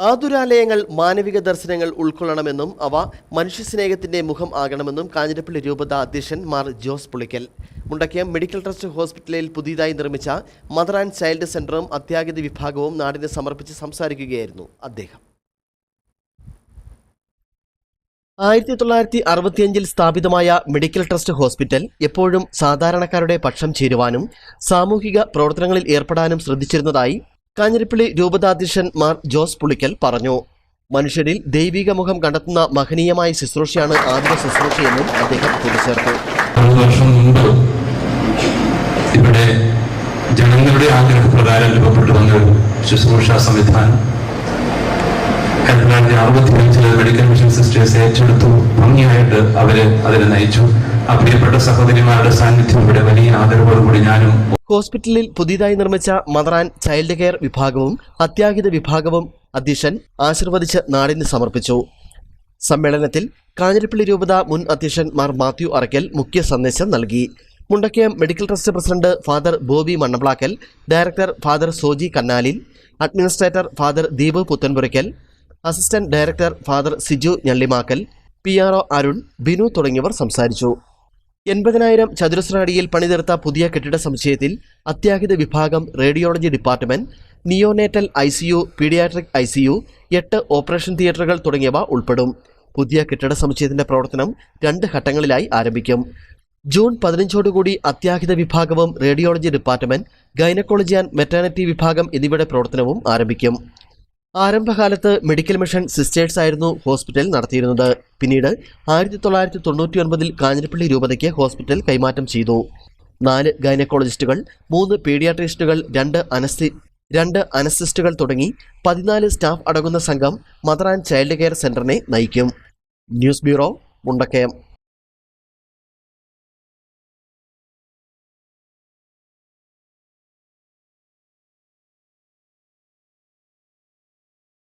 ആതുരാലയങ്ങൾ മാനവിക ദർശനങ്ങൾ ഉൾക്കൊള്ളണമെന്നും അവ മനുഷ്യസ്നേഹത്തിന്റെ മുഖം ആകണമെന്നും കാഞ്ഞിരപ്പള്ളി രൂപത അധ്യക്ഷൻ മാർ ജോസ് പുളിക്കൽ. മുണ്ടക്കയം മെഡിക്കൽ ട്രസ്റ്റ് ഹോസ്പിറ്റലിൽ പുതിയതായി നിർമ്മിച്ച മദർ ആൻഡ് ചൈൽഡ് സെന്ററും അത്യാഗത വിഭാഗവും നാടിന് സമർപ്പിച്ച് സംസാരിക്കുകയായിരുന്നു അദ്ദേഹം. ആയിരത്തി തൊള്ളായിരത്തി അറുപത്തിയഞ്ചിൽ സ്ഥാപിതമായ മെഡിക്കൽ ട്രസ്റ്റ് ഹോസ്പിറ്റൽ എപ്പോഴും സാധാരണക്കാരുടെ പക്ഷം ചേരുവാനും സാമൂഹിക പ്രവർത്തനങ്ങളിൽ ഏർപ്പെടാനും ശ്രദ്ധിച്ചിരുന്നതായി കാഞ്ഞിരപ്പള്ളി രൂപതാധ്യക്ഷൻ മാർ ജോസ് പുളിക്കൽ പറഞ്ഞു. മനുഷ്യരിൽ ദൈവിക മുഖം കണ്ടെത്തുന്ന മഹനീയമായ ശുശ്രൂഷയാണ് ആദ്യ ശുശ്രൂഷയെന്നും അദ്ദേഹം കൂട്ടിച്ചേർത്തു. വർഷം മുമ്പ് ഇവിടെ ജനങ്ങളുടെ ആഗ്രഹപ്രകാരം രൂപപ്പെട്ടു വന്ന ഒരു ശുശ്രൂഷ സംവിധാനം. ആയിരത്തി തൊള്ളായിരത്തി അറുപത്തി അഞ്ചിൽ മെഡിക്കൽ മിഷൻ സിസ്റ്റേഴ്സ് ഏറ്റെടുത്തു. ഭംഗിയായിട്ട് അവർ അതിനെ നയിച്ചു. പ്രിയപ്പെട്ട സഹോദരിമാരുടെ സാന്നിധ്യം ഇവിടെ വലിയ ആദരവോടുകൂടി ഞാനും ഹോസ്പിറ്റലിൽ പുതിയതായി നിർമ്മിച്ച മദർ ആൻഡ് ചൈൽഡ് കെയർ വിഭാഗവും അത്യാഹിത വിഭാഗവും അധ്യക്ഷൻ ആശീർവദിച്ച് നാടിന് സമർപ്പിച്ചു. സമ്മേളനത്തിൽ കാഞ്ഞിരപ്പള്ളി രൂപത മുൻ അധ്യക്ഷൻ മാർ മാത്യു അറക്കൽ മുഖ്യ സന്ദേശം നൽകി. Mundakayam medical trust president father Bobby Mannaplackal director father Soji Kannalil administrator father Deep Puthenpurackal assistant director father Siju Njallimakkal P R O Arun Binu തുടങ്ങിയവർ സംസാരിച്ചു. എൺപതിനായിരം ചതുരശ്ര അടിയിൽ പണിതീർത്ത പുതിയ കെട്ടിട സമുച്ചയത്തിൽ അത്യാഹിത വിഭാഗം radiology department neonatal I C U paediatric I C U എട്ട് ഓപ്പറേഷൻ തിയേറ്ററുകൾ തുടങ്ങിയവ ഉൾപ്പെടും. പുതിയ കെട്ടിട സമുച്ചയത്തിന്റെ പ്രവർത്തനം രണ്ട് ഘട്ടങ്ങളിലായി ആരംഭിക്കും. ജൂൺ പതിനഞ്ചോടുകൂടി അത്യാഹിത വിഭാഗവും radiology department gynaecology and maternity വിഭാഗം എന്നിവയുടെ പ്രവർത്തനവും ആരംഭിക്കും. ആരംഭകാലത്ത് മെഡിക്കൽ മിഷൻ സിസ്റ്റേഴ്സ് ആയിരുന്നു ഹോസ്പിറ്റൽ നടത്തിയിരുന്നത്. പിന്നീട് ആയിരത്തി തൊള്ളായിരത്തി തൊണ്ണൂറ്റി ഒൻപതിൽ കാഞ്ഞിരപ്പള്ളി രൂപതയ്ക്ക് ഹോസ്പിറ്റൽ കൈമാറ്റം ചെയ്തു. നാല് ഗൈനക്കോളജിസ്റ്റുകൾ മൂന്ന് പീഡിയാട്രിസ്റ്റുകൾ രണ്ട് അനസ്തി രണ്ട് അനസിസ്റ്റുകൾ തുടങ്ങി പതിനാല് സ്റ്റാഫ് അടങ്ങുന്ന സംഘം മദർ ആൻഡ് ചൈൽഡ് കെയർ സെന്ററിനെ നയിക്കും. News bureau Mundakayam.